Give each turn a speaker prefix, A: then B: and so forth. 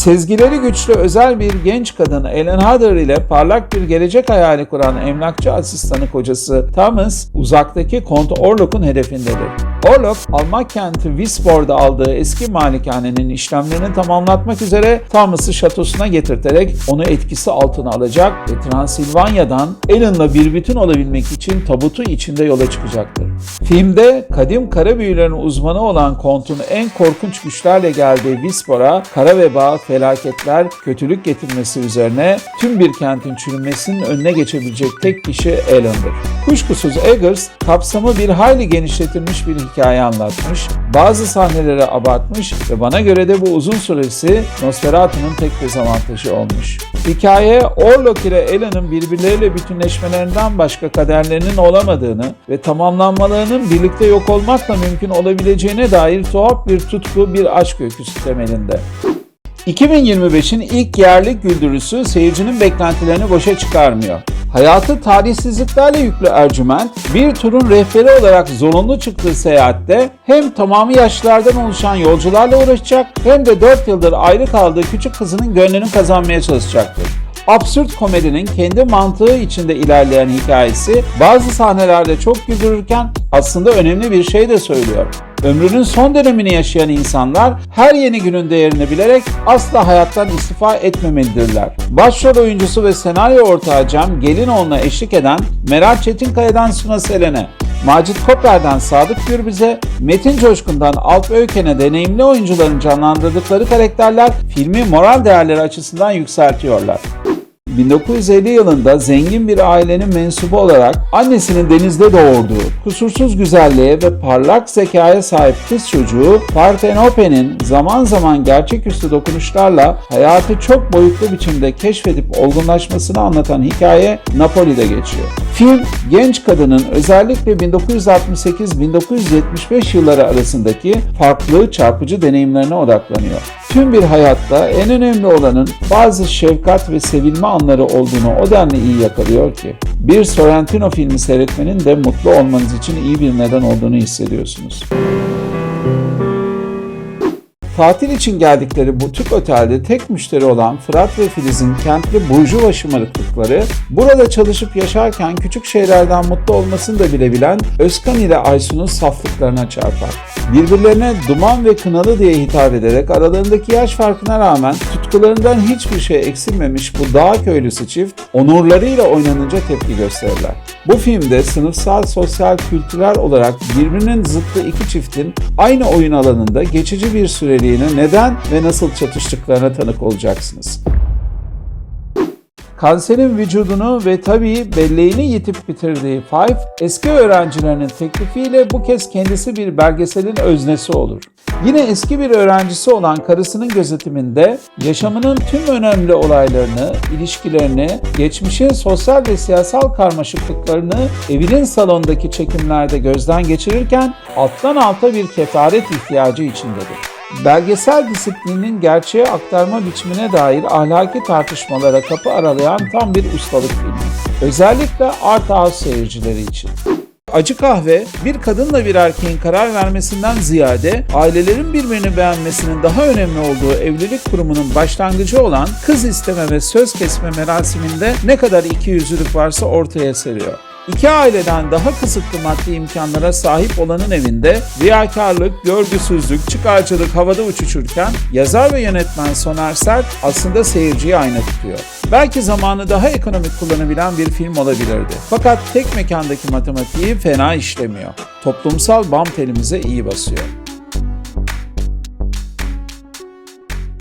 A: Sezgileri güçlü özel bir genç kadın Ellen Harder ile parlak bir gelecek hayali kuran emlakçı asistanı kocası Thomas, uzaktaki Kont Orlok'un hedefindedir. Orlok, Alman kenti Wisborg'da aldığı eski malikanenin işlemlerini tamamlatmak üzere Thomas'ı şatosuna getirterek onu etkisi altına alacak ve Transilvanya'dan Ellen'la bir bütün olabilmek için tabutu içinde yola çıkacaktır. Filmde kadim kara büyülerin uzmanı olan Kont'un en korkunç güçlerle geldiği Wisborg'a kara veba, felaketler, kötülük getirmesi üzerine tüm bir kentin çürümesinin önüne geçebilecek tek kişi Ellen'dır. Kuşkusuz Eggers kapsamı bir hayli genişletilmiş bir hikaye anlatmış, bazı sahneleri abartmış ve bana göre de bu uzun süresi Nosferatu'nun tek dezavantajı olmuş. Hikaye Orlok ile Ellen'ın birbirleriyle bütünleşmelerinden başka kaderlerinin olamadığını ve tamamlanmalarının birlikte yok olmakla mümkün olabileceğine dair tuhaf bir tutku, bir aşk öyküsü temelinde. 2025'in ilk yerli güldürüsü seyircinin beklentilerini boşa çıkarmıyor. Hayatı tarihsizliklerle yüklü Ercüment, bir turun rehberi olarak zorunlu çıktığı seyahatte hem tamamı yaşlılardan oluşan yolcularla uğraşacak hem de 4 yıldır ayrı kaldığı küçük kızının gönlünü kazanmaya çalışacaktır. Absürt komedinin kendi mantığı içinde ilerleyen hikayesi bazı sahnelerde çok güldürürken aslında önemli bir şey de söylüyor. Ömrünün son dönemini yaşayan insanlar her yeni günün değerini bilerek asla hayattan istifa etmemelidirler. Başrol oyuncusu ve senaryo ortağı Cem Gelinoğlu'na eşlik eden Meral Çetinkaya'dan Suna Selen'e, Macit Koper'den Sadık Gürbüz'e, Metin Coşkun'dan Alp Öykен'e deneyimli oyuncuların canlandırdıkları karakterler filmi moral değerleri açısından yükseltiyorlar. 1950 yılında zengin bir ailenin mensubu olarak annesinin denizde doğurduğu, kusursuz güzelliğe ve parlak zekaya sahip kız çocuğu Parthenope'nin zaman zaman gerçeküstü dokunuşlarla hayatı çok boyutlu biçimde keşfedip olgunlaşmasını anlatan hikaye Napoli'de geçiyor. Film, genç kadının özellikle 1968-1975 yılları arasındaki farklı çarpıcı deneyimlerine odaklanıyor. Tüm bir hayatta en önemli olanın bazı şefkat ve sevilme anları olduğunu o denli iyi yakalıyor ki bir Sorrentino filmi seyretmenin de mutlu olmanız için iyi bir neden olduğunu hissediyorsunuz. Tatil için geldikleri butik otelde tek müşteri olan Fırat ve Filiz'in kentli burjuva şımarıklıkları, burada çalışıp yaşarken küçük şeylerden mutlu olmasını da bilebilen Özkan ile Aysun'un saflıklarına çarpar. Birbirlerine duman ve kınalı diye hitap ederek aralarındaki yaş farkına rağmen tutkularından hiçbir şey eksilmemiş bu dağ köylüsü çift onurlarıyla oynanınca tepki gösterirler. Bu filmde sınıfsal, sosyal, kültürel olarak birbirinin zıttı iki çiftin aynı oyun alanında geçici bir süreliğine neden ve nasıl çatıştıklarına tanık olacaksınız. Kanserin vücudunu ve tabii belleğini yitip bitirdiği Five, eski öğrencilerinin teklifiyle bu kez kendisi bir belgeselin öznesi olur. Yine eski bir öğrencisi olan karısının gözetiminde yaşamının tüm önemli olaylarını, ilişkilerini, geçmişin sosyal ve siyasal karmaşıklıklarını evinin salondaki çekimlerde gözden geçirirken alttan alta bir kefaret ihtiyacı içindedir belgesel disiplinin gerçeğe aktarma biçimine dair ahlaki tartışmalara kapı aralayan tam bir ustalık filmi. Özellikle art house seyircileri için. Acı kahve bir kadınla bir erkeğin karar vermesinden ziyade ailelerin birbirini beğenmesinin daha önemli olduğu evlilik kurumunun başlangıcı olan kız isteme ve söz kesme merasiminde ne kadar iki yüzlülük varsa ortaya seriyor. İki aileden daha kısıtlı maddi imkanlara sahip olanın evinde riyakarlık, görgüsüzlük, çıkarcılık havada uçuşurken yazar ve yönetmen Soner Sert aslında seyirciyi ayna tutuyor. Belki zamanı daha ekonomik kullanabilen bir film olabilirdi. Fakat tek mekandaki matematiği fena işlemiyor. Toplumsal bam telimize iyi basıyor.